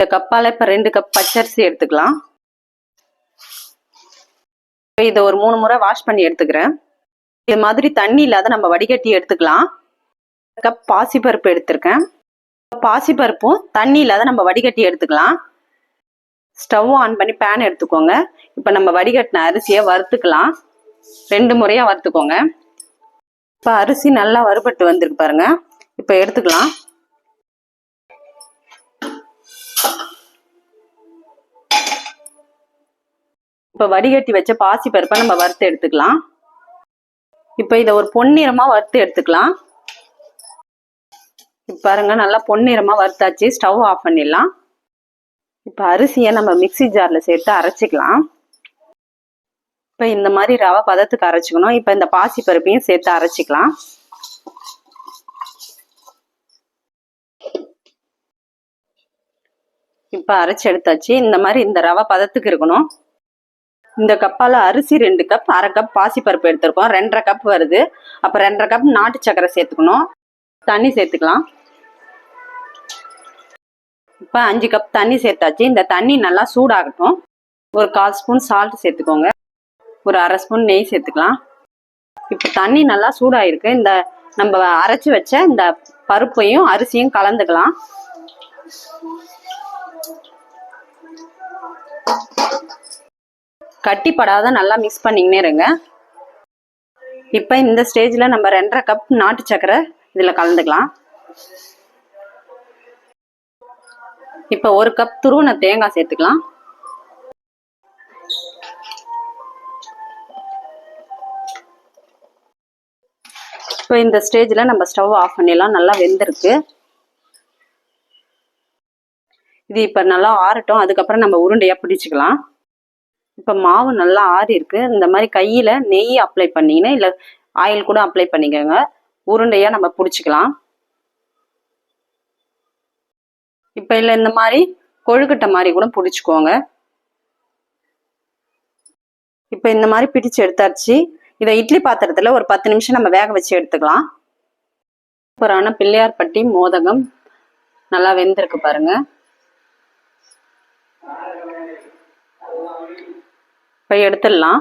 இந்த கப்பால இப்ப ரெண்டு கப் பச்சரிசி எடுத்துக்கலாம். இதை ஒரு மூணு முறை வாஷ் பண்ணி எடுத்துக்கிறேன். இது மாதிரி தண்ணி இல்லாத நம்ம வடிகட்டி எடுத்துக்கலாம். கப் பாசிப்பருப்பு எடுத்திருக்கேன். பாசிப்பருப்பும் தண்ணி இல்லாத நம்ம வடிகட்டி எடுத்துக்கலாம். ஸ்டவ் ஆன் பண்ணி பேன் எடுத்துக்கோங்க. இப்போ நம்ம வடிகட்டின அரிசியை வறுத்துக்கலாம். ரெண்டு முறையாக வறுத்துக்கோங்க. இப்போ அரிசி நல்லா வறுபட்டு வந்திருக்கு பாருங்க. இப்போ எடுத்துக்கலாம். இப்போ வடிகட்டி வச்ச பாசி பருப்பை நம்ம வறுத்து எடுத்துக்கலாம். இப்போ இதை ஒரு பொன்னிறமா வறுத்து எடுத்துக்கலாம். இப்போ பாருங்க நல்லா பொன்னிறமா வறுத்தாச்சு. ஸ்டவ் ஆஃப் பண்ணிடலாம். இப்போ அரிசியை நம்ம மிக்ஸி ஜாரில் சேர்த்து அரைச்சிக்கலாம். இப்போ இந்த மாதிரி ரவை பதத்துக்கு அரைச்சிக்கணும். இப்போ இந்த பாசி பருப்பையும் சேர்த்து அரைச்சிக்கலாம். இப்போ அரைச்சி எடுத்தாச்சு. இந்த மாதிரி இந்த ரவை பதத்துக்கு இருக்கணும். இந்த கப்பால் அரிசி ரெண்டு கப் அரை கப் பாசிப்பருப்பு எடுத்திருக்கோம். ரெண்டரை கப் வருது. அப்போ ரெண்டரை கப் நாட்டு சக்கரை சேர்த்துக்கணும். தண்ணி சேர்த்துக்கலாம். இப்போ அஞ்சு கப் தண்ணி சேர்த்தாச்சு. இந்த தண்ணி நல்லா சூடாகட்டும். ஒரு கால் ஸ்பூன் சால்ட் சேர்த்துக்கோங்க. ஒரு அரை ஸ்பூன் நெய் சேர்த்துக்கலாம். இப்போ தண்ணி நல்லா சூடாயிருக்கு. இந்த நம்ம அரைச்சி வச்ச இந்த பருப்பையும் அரிசியும் கலந்துக்கலாம். கட்டிப்படாத நல்லா மிக்ஸ் பண்ணிங்கன்னே இருங்க. இப்போ இந்த ஸ்டேஜில் நம்ம ரெண்டரை கப் நாட்டு சக்கரை இதில் கலந்துக்கலாம். இப்போ ஒரு கப் துருவன தேங்காய் சேர்த்துக்கலாம். இப்போ இந்த ஸ்டேஜில் நம்ம ஸ்டவ் ஆஃப் பண்ணிடலாம். நல்லா வெந்திருக்கு. இது இப்போ நல்லா ஆறட்டும். அதுக்கப்புறம் நம்ம உருண்டையாக பிடிச்சிக்கலாம். இப்போ மாவு நல்லா ஆறி இருக்கு. இந்த மாதிரி கையில் நெய் அப்ளை பண்ணிங்கன்னா இல்லை ஆயில் கூட அப்ளை பண்ணிக்கோங்க. உருண்டையாக நம்ம பிடிச்சிக்கலாம். இப்போ இல்லை இந்த மாதிரி கொழுக்கட்டை மாதிரி கூட பிடிச்சிக்கோங்க. இப்போ இந்த மாதிரி பிடிச்சு எடுத்தாச்சு. இதை இட்லி பாத்திரத்தில் ஒரு பத்து நிமிஷம் நம்ம வேக வச்சு எடுத்துக்கலாம். சூப்பரான பிள்ளையார்பட்டி மோதகம் நல்லா வெந்திருக்கு பாருங்கள் போய் எடுத்துடலாம்.